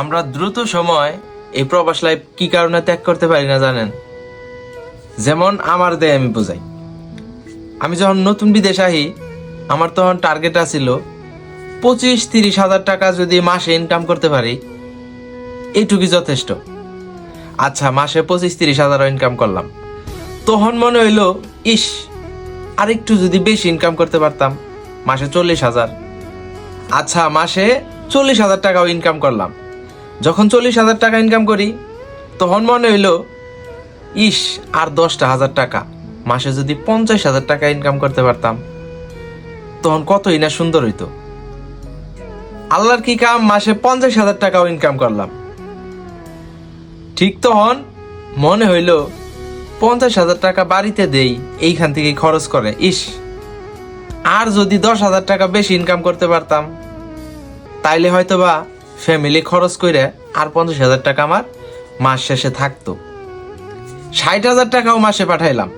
আমরা দ্রুত সময় এই প্রবাস লাইফ কি কারণে ত্যাগ করতে পারি না জানেন? যেমন আমার দেয় আমি বোঝাই। আমি যখন নতুন বিদেশ আহি, আমার তখন টার্গেট আছিল পঁচিশ তিরিশ হাজার টাকা যদি মাসে ইনকাম করতে পারি। এইটুকুই যথেষ্ট। আচ্ছা মাসে পঁচিশ তিরিশ হাজার ইনকাম করলাম। তখন মনে হইল, ইস, আরেকটু যদি বেশি ইনকাম করতে পারতাম, মাসে চল্লিশ হাজার। আচ্ছা মাসে চল্লিশ হাজার টাকাও ইনকাম করলাম। যখন চল্লিশ হাজার টাকা ইনকাম করি, তখন মনে হইল, ইস, আর দশটা হাজার টাকা। মাসে যদি পঞ্চাশ হাজার টাকা ইনকাম করতে পারতাম, তখন কতই না সুন্দর হইতো। আল্লাহর কি কাম? মাসে পঞ্চাশ হাজার টাকাও ইনকাম করলাম। ঠিক তখন মনে হইল, পঞ্চাশ হাজার টাকা বাড়িতে দেই, এইখান থেকে খরচ করে। ইস, আর যদি দশ হাজার টাকা বেশি ইনকাম করতে পারতাম, তাইলে হয়তোবা ফ্যামিলি খরচ করে আর পঞ্চাশ হাজার টাকা আমার মাস শেষে থাকতো। ষাট হাজার টাকাও মাসে পাঠাইলাম।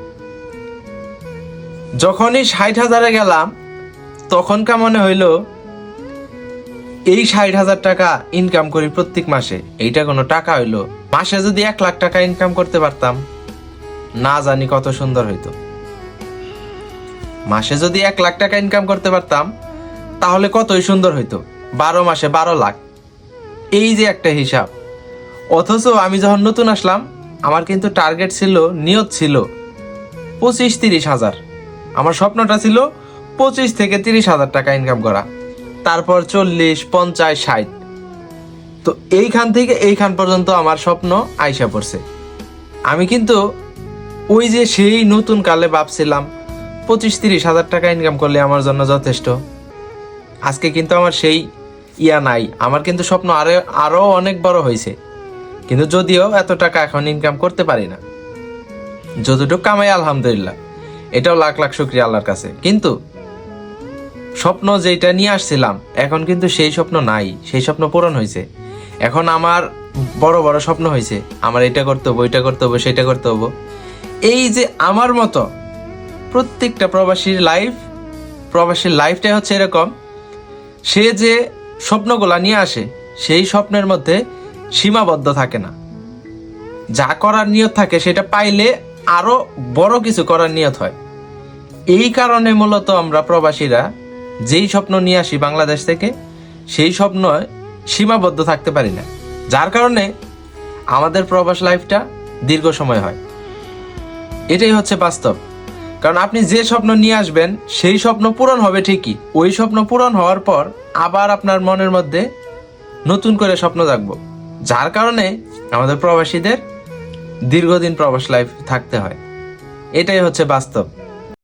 যখনই ষাট হাজারে গেলাম তখনকার মনে হইল, এই ষাট হাজার টাকা ইনকাম করি প্রত্যেক মাসে। এইটা কোনো টাকা হইল। মাসে যদি এক লাখ টাকা ইনকাম করতে পারতাম, না জানি কত সুন্দর হইতো। মাসে যদি এক লাখ টাকা ইনকাম করতে পারতাম, তাহলে কতই সুন্দর হইতো। বারো মাসে বারো লাখ। এই যে একটা হিসাব। অথচ আমি যখন নতুন আসলাম, আমার কিন্তু টার্গেট ছিল, নিয়ত ছিল পঁচিশ তিরিশ হাজার। আমার স্বপ্নটা ছিল পঁচিশ থেকে তিরিশ হাজার টাকা ইনকাম করা। তারপর চল্লিশ, পঞ্চাশ, ষাট। তো এইখান থেকে এইখান পর্যন্ত আমার স্বপ্ন আইসা পড়ছে। আমি কিন্তু ওই যে সেই নতুন কালে ভাবছিলাম পঁচিশ তিরিশ হাজার টাকা ইনকাম করলে আমার জন্য যথেষ্ট। আজকে কিন্তু আমার সেই ইয়া নাই। আমার কিন্তু স্বপ্ন আরও আরও অনেক বড় হয়েছে। কিন্তু যদিও এত টাকা এখন ইনকাম করতে পারি না। যতটুকু কামাই, আলহামদুলিল্লাহ। এটাও লাখ লাখ শুক্রিয়া আল্লাহর কাছে। কিন্তু স্বপ্ন যেটা নিয়ে আসছিলাম, এখন কিন্তু সেই স্বপ্ন নাই। সেই স্বপ্ন পূরণ হয়েছে। এখন আমার বড় বড় স্বপ্ন হয়েছে। আমার এটা করতে হব এটা করতে হব, সেটা করতে হব। এই যে আমার মতো প্রত্যেকটা প্রবাসীর লাইফ প্রবাসীর লাইফটাই হচ্ছে এরকম। সে যে স্বপ্নগুলা নিয়ে আসে, সেই স্বপ্নের মধ্যে সীমাবদ্ধ থাকে না। যা করার নিয়ত থাকে, সেটা পাইলে আরও বড় কিছু করার নিয়ত হয়। এই কারণে মূলত আমরা প্রবাসীরা যেই স্বপ্ন নিয়ে আসি বাংলাদেশ থেকে, সেই স্বপ্ন সীমাবদ্ধ থাকতে পারি না। যার কারণে আমাদের প্রবাস লাইফটা দীর্ঘ সময় হয়। এটাই হচ্ছে বাস্তব। কারণ আপনি যে স্বপ্ন নিয়ে আসবেন, সেই স্বপ্ন পূরণ হবে ঠিকই। ওই স্বপ্ন পূরণ হওয়ার পর আবার আপনার মনের মধ্যে নতুন করে স্বপ্ন জাগবো। যার কারণে আমাদের প্রবাসীদের দীর্ঘদিন প্রবাস লাইফ থাকতে হয়। এটাই হচ্ছে বাস্তব।